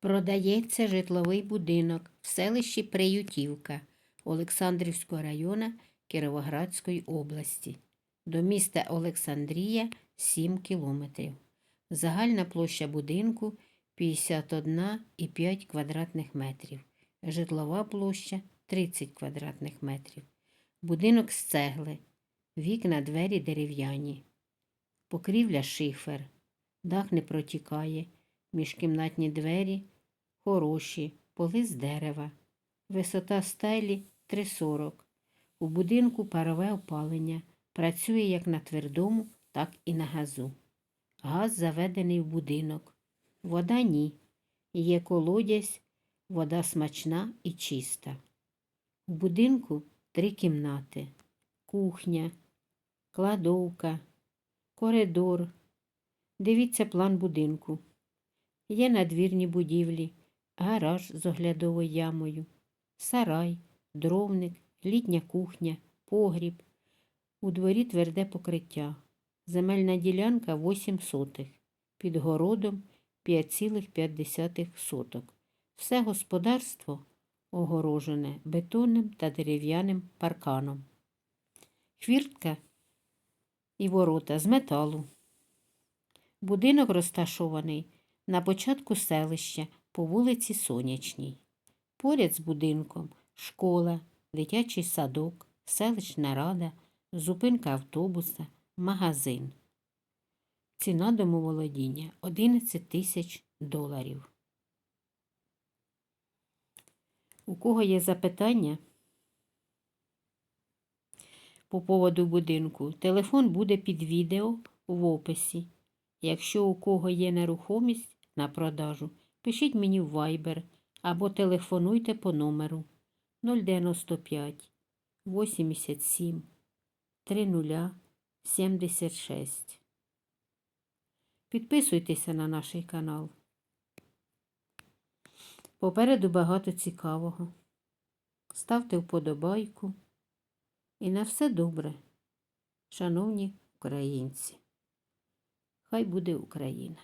Продається житловий будинок в селищі Приютівка Олександрівського району Кіровоградської області. До міста Олександрія 7 кілометрів. Загальна площа будинку 51,5 квадратних метрів. Житлова площа 30 квадратних метрів. Будинок з цегли. Вікна, двері дерев'яні. Покрівля шифер. Дах не протікає. Міжкімнатні двері хороші, поли з дерева. Висота стелі 3,40. У будинку парове опалення. Працює як на твердому, так і на газу. Газ заведений в будинок. Вода ні. Є колодязь, вода смачна і чиста. У будинку три кімнати: кухня, кладовка, коридор. Дивіться план будинку. Є надвірні будівлі, гараж з оглядовою ямою, сарай, дровник, літня кухня, погріб. У дворі тверде покриття. Земельна ділянка 8 сотих. Під городом 5,5 соток. Все господарство огорожене бетонним та дерев'яним парканом. Хвіртка і ворота з металу. Будинок розташований на початку селища по вулиці Сонячній. Поряд з будинком школа, дитячий садок, селищна рада, зупинка автобуса, магазин. Ціна домоволодіння 11 тисяч доларів. У кого є запитання по поводу будинку, телефон буде під відео в описі. Якщо у кого є нерухомість на продажу, пишіть мені в Viber або телефонуйте по номеру 095 87 30 76. Підписуйтеся на наш канал. Попереду багато цікавого. Ставте вподобайку. І на все добре, шановні українці. Хай буде Україна!